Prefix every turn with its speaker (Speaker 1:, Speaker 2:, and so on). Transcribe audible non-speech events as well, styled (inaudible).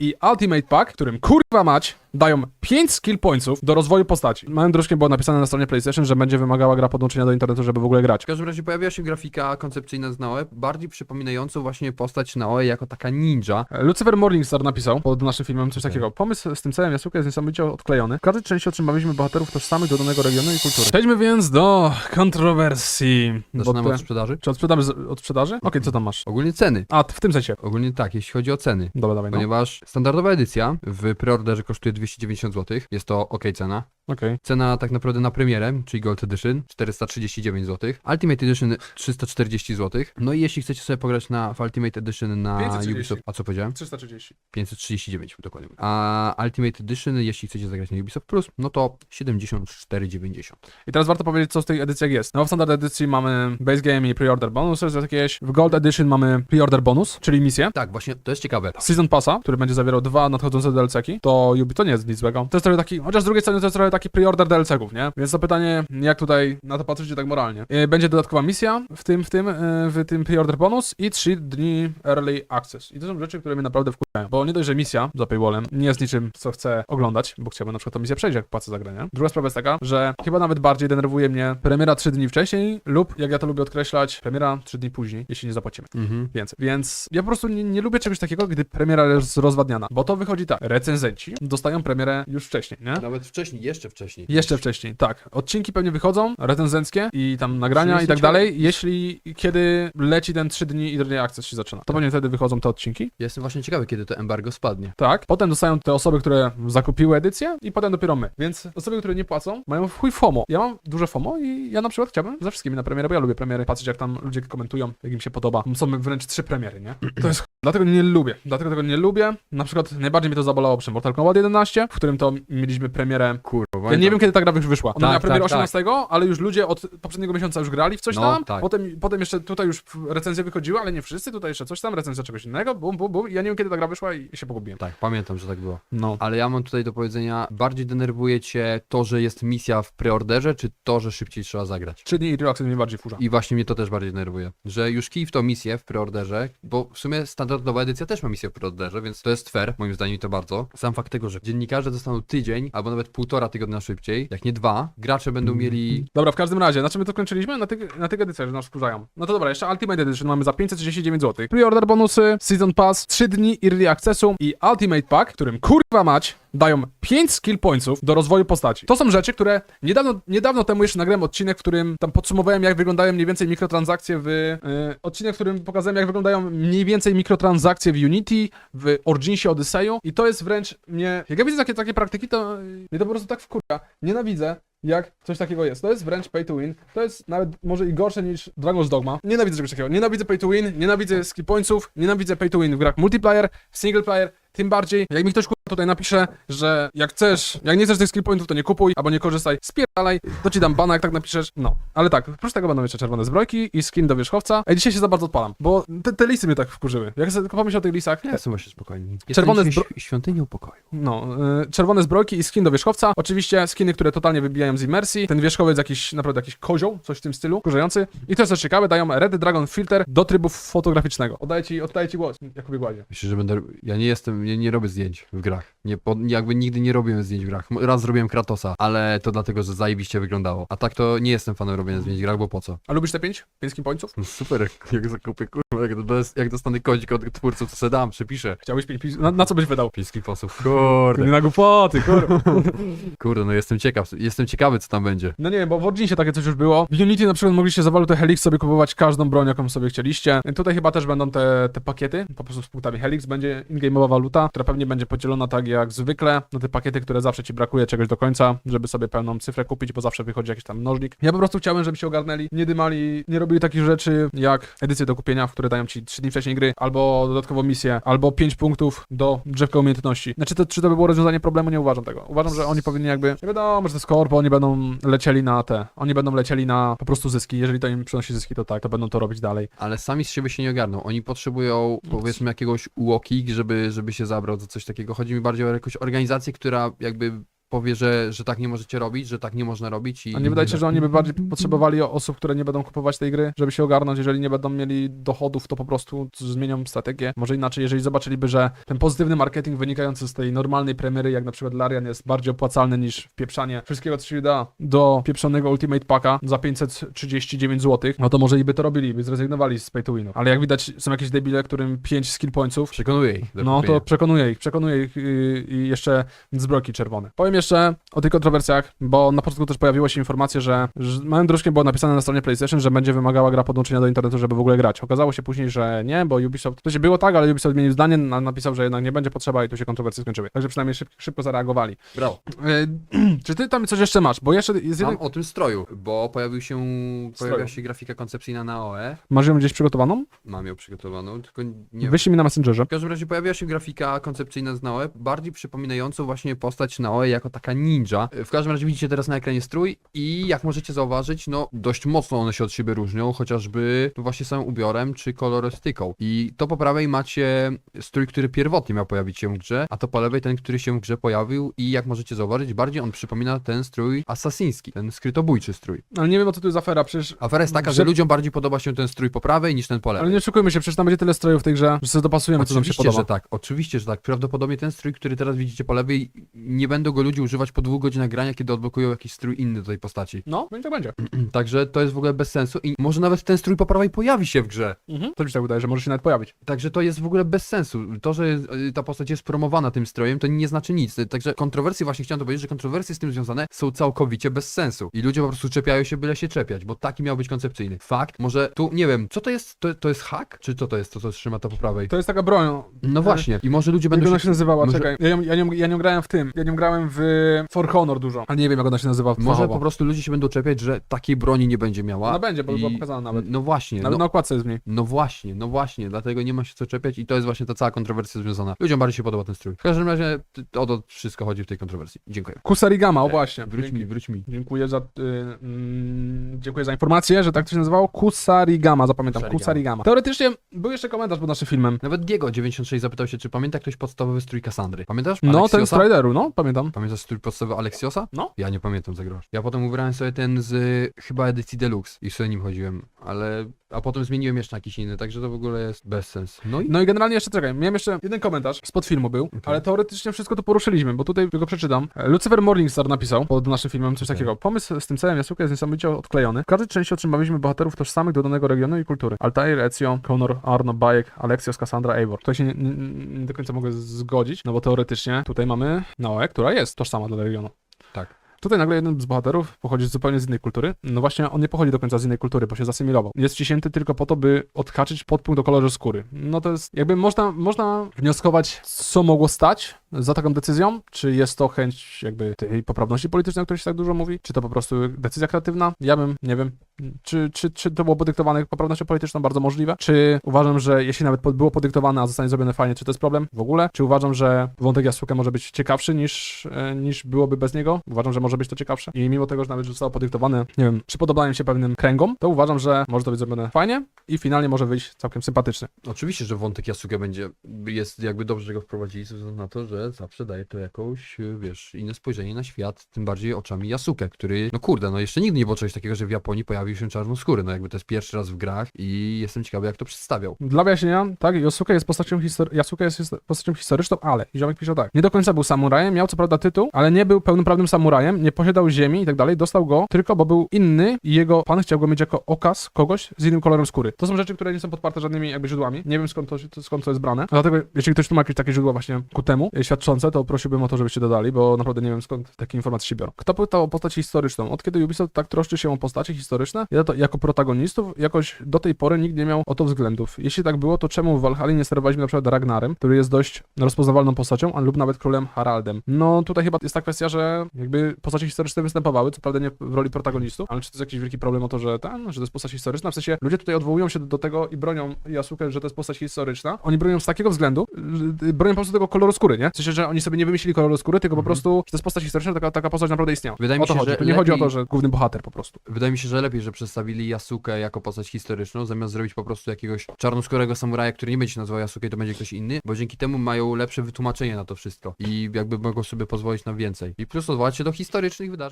Speaker 1: i Ultimate Pack, którym kurwa mać dają 5 skill pointsów do rozwoju postaci. Małym druczkiem było napisane na stronie PlayStation, że będzie wymagała gra podłączenia do internetu, żeby w ogóle grać.
Speaker 2: W każdym razie pojawiła się grafika koncepcyjna z Naoe, bardziej przypominająca właśnie postać Naoe jako taka ninja.
Speaker 1: Lucifer Morningstar napisał pod naszym filmem coś takiego. Pomysł z tym celem jaskółka jest niesamowicie odklejony. W każdej części otrzymaliśmy bohaterów tożsamych do danego regionu i kultury. Przejdźmy więc do kontrowersji.
Speaker 2: Zaczynamy
Speaker 1: te-
Speaker 2: od sprzedaży.
Speaker 1: Czy od sprzedaży? Od sprzedaży? Okej, co tam masz?
Speaker 2: Ogólnie ceny.
Speaker 1: A, w tym sensie.
Speaker 2: Ogólnie tak, jeśli chodzi o ceny.
Speaker 1: Dobra, dawaj, no.
Speaker 2: Ponieważ standardowa edycja w preorderze kosztuje 290 zł. Jest to ok cena.
Speaker 1: Okej.
Speaker 2: Cena tak naprawdę na premierę, czyli Gold Edition 439 zł. Ultimate Edition 340 zł. No i jeśli chcecie sobie pograć na w Ultimate Edition na
Speaker 1: 530.
Speaker 2: Ubisoft, a co powiedziałem?
Speaker 1: 330.
Speaker 2: 539 dokładnie. A Ultimate Edition, jeśli chcecie zagrać na Ubisoft Plus, no to 74,90.
Speaker 1: I teraz warto powiedzieć, co w tej edycjach jest. No w standard edycji mamy base game i pre-order bonus, jest jakieś. W gold edition mamy pre-order bonus, czyli misję.
Speaker 2: Tak, właśnie to jest ciekawe.
Speaker 1: Season Passa, który będzie zawierał dwa nadchodzące DLC-ki, to Ubi to nie jest nic złego. To jest trochę taki, chociaż z drugiej strony to jest trochę taki pre-order DLC-ków, nie? Więc to pytanie, jak tutaj na to patrzycie tak moralnie. E, Będzie dodatkowa misja w tym, w tym, e, w tym pre-order bonus i 3 dni early access. I to są rzeczy, które mnie naprawdę wkurzają, bo nie dość, że misja za paywallem nie jest niczym, co chcę oglądać, bo chciałbym na przykład tą misję przejść, jak płacę za grę, nie? Druga sprawa jest taka, że chyba nawet bardziej denerwuje mnie premiera 3 dni wcześniej lub, jak ja to lubię odkreślać, premiera 3 dni później, jeśli nie zapłacimy
Speaker 2: Mhm.
Speaker 1: więcej. Więc ja po prostu nie, nie lubię czegoś takiego, gdy premiera jest rozwadniana. Bo to wychodzi tak. Recenzenci dostają premierę już wcześniej, nie?
Speaker 2: Nawet wcześniej, jeszcze wcześniej.
Speaker 1: Jeszcze wcześniej, tak. Odcinki pewnie wychodzą, recenzenckie i tam nagrania i tak dalej, jeśli kiedy leci ten 3 dni i early access się zaczyna. To pewnie wtedy wychodzą te odcinki.
Speaker 2: Ja Jestem właśnie ciekawy, kiedy to embargo spadnie.
Speaker 1: Tak. Potem dostają te osoby, które zakupiły edycję i potem dopiero my. Więc osoby, które nie płacą, mają w chuj FOMO. Ja mam duże FOMO i ja na przykład chciałbym ze wszystkimi na premierę, bo ja lubię premiery, patrzeć jak tam ludzie komentują, jak im się podoba. Są wręcz trzy premiery, nie? (clears throat) To jest chuj. Dlatego nie lubię. Dlatego tego nie lubię. Na przykład najbardziej mnie to zabolało przy Mortal Kombat 11, w którym to mieliśmy premierę
Speaker 2: Kurwa,
Speaker 1: ja nie wiem, kiedy ta gra już wyszła. Ona
Speaker 2: Tak,
Speaker 1: miała premierę
Speaker 2: tak, tak.
Speaker 1: 18, ale już ludzie od poprzedniego miesiąca już grali w coś
Speaker 2: No,
Speaker 1: tam.
Speaker 2: tak.
Speaker 1: Potem, potem jeszcze tutaj już recenzje wychodziły, ale nie wszyscy. Tutaj jeszcze coś tam, recenzja czegoś innego. Bum, bum, bum. Ja nie wiem, kiedy ta gra wyszła i się pogubiłem.
Speaker 2: Tak, pamiętam, że tak było.
Speaker 1: No.
Speaker 2: Ale ja mam tutaj do powiedzenia, bardziej denerwuje cię to, że jest misja w preorderze, czy to, że szybciej trzeba zagrać?
Speaker 1: Trzy dni i Relax mnie bardziej wkurza.
Speaker 2: I właśnie mnie to też bardziej denerwuje, że już kij w tą misję w preorderze, bo w sumie standardowa edycja też ma misję w preorderze, więc to jest fair, moim zdaniem i to bardzo. Sam fakt tego, że dziennikarze dostaną tydzień, albo nawet półtora tygodnia szybciej, jak nie dwa, gracze będą mieli...
Speaker 1: Dobra, w każdym razie, na czym my to kończyliśmy? Na tych, na tych edycjach, że nas wkurzają. No to dobra, jeszcze Ultimate Edition mamy za 539 zł. Pre-order bonusy, Season Pass, 3 dni Early Accessu i Ultimate Pack, którym kurwa mać dają 5 skill pointsów do rozwoju postaci. To są rzeczy, które niedawno, niedawno temu jeszcze nagrałem odcinek, w którym tam podsumowałem, jak wyglądają mniej więcej mikrotransakcje w... Yy, odcinek, w którym pokazałem, jak wyglądają mniej więcej mikrotransakcje w Unity, w Originsie Odyseju i to jest wręcz mnie... Jak ja widzę takie, takie praktyki, to yy, mnie to po prostu tak wkurza. Nienawidzę, jak coś takiego jest. To jest wręcz pay to win. To jest nawet może i gorsze niż Dragon's Dogma. Nienawidzę czegoś takiego. Nienawidzę pay to win, nienawidzę skill pointsów, nienawidzę pay to win w grach multiplayer, w single player, tym bardziej, jak mi ktoś tutaj napisze, że jak chcesz, jak nie chcesz tych skill pointów, to nie kupuj, albo nie korzystaj, spierdalaj, to ci dam bana, jak tak napiszesz. No, ale tak, oprócz tego będą jeszcze czerwone zbrojki i skin do wierzchowca. A dzisiaj się za bardzo odpalam, bo te, te lisy mnie tak wkurzyły. Jak sobie tylko pomyślę o tych lisach,
Speaker 2: Ja jestem właśnie spokojny.
Speaker 1: Czerwone zbro-
Speaker 2: świ- świątynią pokoju.
Speaker 1: no, y, czerwone zbrojki i skin do wierzchowca. Oczywiście skiny, które totalnie wybijają z imersji. Ten wierzchowiec jakiś, naprawdę jakiś kozioł, coś w tym stylu, kurzający. I to jest też ciekawe, dają Red Dragon Filter do trybu fotograficznego. Oddaję ci, oddaję ci głos, Jakubie Gładzie.
Speaker 2: Myślę, że będę. Ja nie jestem, nie, nie robię zdjęć w grach. Nie, po, jakby nigdy nie robiłem zdjęć w grach. Raz zrobiłem Kratosa, ale to dlatego, że zajebiście wyglądało. A tak to nie jestem fanem robienia zdjęć w grach, bo po co?
Speaker 1: A lubisz te pięć? Pięć pointsów?
Speaker 2: No super, jak zakupię, kurwa, jak, jak dostanę kodzik od twórców, to se dam, przepiszę.
Speaker 1: Chciałbyś pięć, pięć na, na co byś wydał?
Speaker 2: Pięć posłów. Kurde,
Speaker 1: Nie na głupoty, kurwa. (laughs)
Speaker 2: kurde, no jestem ciekaw, jestem ciekawy, co tam będzie.
Speaker 1: No nie wiem, bo w Originsie takie coś już było. W Unity na przykład mogliście za walutę Helix sobie kupować każdą broń, jaką sobie chcieliście. Tutaj chyba też będą te, te pakiety, po prostu z punktami Helix będzie in-game'owa waluta, która pewnie będzie podzielona tak jak zwykle na te pakiety, które zawsze ci brakuje czegoś do końca, żeby sobie pełną cyfrę kupić, bo zawsze wychodzi jakiś tam mnożnik. Ja po prostu chciałem, żeby się ogarnęli, nie dymali, nie robili takich rzeczy jak edycje do kupienia, w które dają ci 3 dni wcześniej gry, albo dodatkową misję, albo 5 punktów do drzewka umiejętności. Znaczy, to, czy to by było rozwiązanie problemu? Nie uważam tego. Uważam, że oni powinni jakby, nie wiadomo, że to jest korpo, oni będą lecieli na te, oni będą lecieli na po prostu zyski. Jeżeli to im przynosi zyski, to tak, to będą to robić dalej.
Speaker 2: Ale sami z siebie się nie ogarną. Oni potrzebują, powiedzmy, jakiegoś UOKiK, żeby, żeby się zabrał za coś takiego. Chodzi mi bardziej o jakąś organizację, która jakby powie, że, że tak nie możecie robić, że tak nie można robić i...
Speaker 1: A nie wydaje się, że oni by bardziej potrzebowali osób, które nie będą kupować tej gry, żeby się ogarnąć, jeżeli nie będą mieli dochodów, to po prostu zmienią strategię. Może inaczej, jeżeli zobaczyliby, że ten pozytywny marketing wynikający z tej normalnej premiery, jak na przykład Larian jest bardziej opłacalny niż wpieprzanie wszystkiego, co się da do pieprzonego Ultimate Packa za 539 zł, no to może i by to robili, by zrezygnowali z pay to winów. Ale jak widać, są jakieś debile, którym 5 skill pointsów
Speaker 2: Przekonuje ich.
Speaker 1: no to
Speaker 2: kupienia.
Speaker 1: przekonuje ich, przekonuje ich yy, i jeszcze zbrojki czerwone. Powiem jeszcze o tych kontrowersjach, bo na początku też pojawiła się informacja, że, że małym druczkiem było napisane na stronie PlayStation, że będzie wymagała gra podłączenia do internetu, żeby w ogóle grać. Okazało się później, że nie, bo Ubisoft, to się było tak, ale Ubisoft zmienił zdanie, na- napisał, że jednak nie będzie potrzeba i tu się kontrowersje skończyły. Także przynajmniej szybko, szybko zareagowali.
Speaker 2: Brawo.
Speaker 1: Yy, czy ty tam coś jeszcze masz? Bo jeszcze jest jeden...
Speaker 2: Mam o tym stroju, bo pojawił się, pojawiła
Speaker 1: Stroju.
Speaker 2: się grafika koncepcyjna na OE.
Speaker 1: Masz ją gdzieś przygotowaną?
Speaker 2: Mam ją przygotowaną, tylko nie
Speaker 1: Wyślij mi na Messengerze.
Speaker 2: W każdym razie pojawiła się grafika koncepcyjna z Naoe, bardziej przypominającą właśnie postać Naoe jako taka ninja. W każdym razie widzicie teraz na ekranie strój i jak możecie zauważyć, no dość mocno one się od siebie różnią, chociażby właśnie samym ubiorem czy kolorystyką. I to po prawej macie strój, który pierwotnie miał pojawić się w grze, a to po lewej ten, który się w grze pojawił i jak możecie zauważyć, bardziej on przypomina ten strój asasyński, ten skrytobójczy strój.
Speaker 1: Ale nie wiem, o co tu jest afera, przecież...
Speaker 2: Afera jest taka,
Speaker 1: Że-
Speaker 2: ludziom bardziej podoba się ten strój po prawej niż ten po lewej.
Speaker 1: Ale nie oszukujmy się, przecież tam będzie tyle strojów w tej grze, że sobie dopasujemy, co nam się
Speaker 2: Oczywiście,
Speaker 1: podoba.
Speaker 2: że tak, oczywiście, że tak. Prawdopodobnie ten strój, który teraz widzicie po lewej, nie będą go ludzie używać po dwóch godzinach grania, kiedy odblokują jakiś strój inny do tej postaci.
Speaker 1: No, no i tak będzie. (clears throat)
Speaker 2: Także to jest w ogóle bez sensu i może nawet ten strój po prawej pojawi się w grze.
Speaker 1: Mhm. To mi się tak wydaje, że może się nawet pojawić.
Speaker 2: Także to jest w ogóle bez sensu. To, że y, ta postać jest promowana tym strojem, to nie znaczy nic. Także kontrowersje, właśnie chciałem to powiedzieć, że kontrowersje z tym związane są całkowicie bez sensu. I ludzie po prostu czepiają się, byle się czepiać, bo taki miał być koncepcyjny. Fakt, może tu, nie wiem, co to jest? To, to jest hack? Czy co to jest, to co trzyma to po prawej?
Speaker 1: To jest taka broń.
Speaker 2: No właśnie. I może ludzie
Speaker 1: Jak
Speaker 2: będą
Speaker 1: ona
Speaker 2: się...
Speaker 1: się nazywała?
Speaker 2: może-
Speaker 1: Czekaj. Ja nią, ja, nią, ja nią grałem w tym. Ja nią grałem w For Honor dużo. Ale nie wiem, jak ona się nazywa
Speaker 2: Może
Speaker 1: fachowo.
Speaker 2: po prostu ludzie się będą czepiać, że takiej broni nie będzie miała.
Speaker 1: Ona będzie, bo była pokazana nawet.
Speaker 2: No właśnie,
Speaker 1: Nawet
Speaker 2: no,
Speaker 1: na okładce jest w niej.
Speaker 2: no właśnie, no właśnie, dlatego nie ma się co czepiać i to jest właśnie ta cała kontrowersja związana. Ludziom bardziej się podoba ten strój. W każdym razie t- o to wszystko chodzi w tej kontrowersji. Dziękuję.
Speaker 1: Kusarigama, o właśnie.
Speaker 2: Wróć
Speaker 1: Dzięki.
Speaker 2: mi, wróć mi.
Speaker 1: Dziękuję za, y, mm, dziękuję za informację, że tak to się nazywało. Kusarigama, zapamiętam.
Speaker 2: Kusarigama.
Speaker 1: Kusarigama. Teoretycznie był jeszcze komentarz pod naszym filmem.
Speaker 2: Nawet Diego96 zapytał się, czy pamięta ktoś podstawowy strój Kassandry. Pamiętasz?
Speaker 1: No, ten z Strideru, no, pamiętam.
Speaker 2: Pamiętasz strój podstawowy Alexiosa?
Speaker 1: No.
Speaker 2: Ja nie pamiętam za grosz. Ja potem ubrałem sobie ten z y, chyba edycji Deluxe i sobie nim chodziłem, ale... A potem zmieniłem jeszcze na jakiś inny, także to w ogóle jest bez sensu. No i
Speaker 1: No i generalnie jeszcze czekaj, miałem jeszcze jeden komentarz spod filmu był, ale teoretycznie wszystko to poruszyliśmy, bo tutaj go przeczytam. Lucifer Morningstar napisał pod naszym filmem coś takiego. Pomysł z tym celem Yasuke jest niesamowicie odklejony. W każdej części otrzymaliśmy bohaterów tożsamych do danego regionu i kultury. Altair, Ezio, Connor, Arno, Bayek, Alexios, Cassandra, Eivor. Tutaj się nie, nie, nie do końca mogę zgodzić, no bo teoretycznie tutaj mamy Naoe, która jest tożsama dla regionu. Tutaj nagle jeden z bohaterów pochodzi zupełnie z innej kultury. No właśnie, on nie pochodzi do końca z innej kultury, bo się zasymilował. Jest wciśnięty tylko po to, by odhaczyć podpunkt o kolorze skóry. No to jest, jakby można, można wnioskować, co mogło stać za taką decyzją. Czy jest to chęć jakby tej poprawności politycznej, o której się tak dużo mówi? Czy to po prostu decyzja kreatywna? Ja bym, nie wiem. Czy, czy, czy to było podyktowane poprawnością polityczną? Bardzo możliwe. Czy uważam, że jeśli nawet było podyktowane, a zostanie zrobione fajnie, czy to jest problem? W ogóle? Czy uważam, że wątek Yasuke może być ciekawszy niż, e, niż byłoby bez niego? Uważam, że może być to ciekawsze. I mimo tego, że nawet zostało podyktowane, nie wiem, przypodobaniem się pewnym kręgom, to uważam, że może to być zrobione fajnie i finalnie może wyjść całkiem sympatycznie.
Speaker 2: Oczywiście, że wątek Yasuke będzie, jest jakby dobrze, że go wprowadzili, ze względu na to, że zawsze daje to jakąś, wiesz, inne spojrzenie na świat, tym bardziej oczami Yasuke, który, no kurde, no jeszcze nigdy nie było czegoś takiego, że w Japonii pojawił się czarnoskóry, no jakby to jest pierwszy raz w grach i jestem ciekawy, jak to przedstawiał.
Speaker 1: Dla wyjaśnienia, tak, Yasuke jest postacią, histor- Yasuke jest postacią historyczną, ale, i ziomek pisze tak, nie do końca był samurajem, miał co prawda tytuł, ale nie był pełnoprawnym samurajem, nie posiadał ziemi i tak dalej, dostał go tylko, bo był inny i jego pan chciał go mieć jako okaz kogoś z innym kolorem skóry. To są rzeczy, które nie są podparte żadnymi jakby źródłami, nie wiem skąd to, skąd to jest brane, dlatego jeśli ktoś tu ma jakieś takie źródła właśnie ku temu, e, świadczące, to prosiłbym o to, żebyście dodali, bo naprawdę nie wiem skąd takie informacje się biorą. Kto pytał o postać historyczną? Od kiedy Ubisoft tak troszczy się o postacie historyczne, ja to jako protagonistów jakoś do tej pory nikt nie miał o to względów. Jeśli tak było, to czemu w Valhalla nie sterowaliśmy na przykład Ragnarem, który jest dość rozpoznawalną postacią, lub nawet królem Haraldem? No tutaj chyba jest ta kwestia, że jakby postacie historyczne występowały, co prawda nie w roli protagonistów, ale czy to jest jakiś wielki problem o to, że ten, że to jest postać historyczna? W sensie ludzie tutaj odwołują się do, tego i bronią Yasuke, że to jest postać historyczna. Oni bronią z takiego względu, że- bronią po prostu tego koloru skóry, nie? W sensie, że oni sobie nie wymyślili koloru skóry, tylko po
Speaker 2: Mhm.
Speaker 1: prostu, że to jest postać historyczna, taka, taka postać naprawdę istniała.
Speaker 2: Wydaje mi
Speaker 1: to
Speaker 2: się,
Speaker 1: chodzi.
Speaker 2: że
Speaker 1: Tu nie chodzi o to,
Speaker 2: lepiej-
Speaker 1: że główny bohater po prostu.
Speaker 2: Wydaje mi się, że lepiej, że przedstawili Yasukę jako postać historyczną, zamiast zrobić po prostu jakiegoś czarnoskórego samuraja, który nie będzie się nazywał Yasuke, to będzie ktoś inny, bo dzięki temu mają lepsze wytłumaczenie na to wszystko i jakby mogą sobie pozwolić na więcej. I plus odwołać się do historycznych wydarzeń.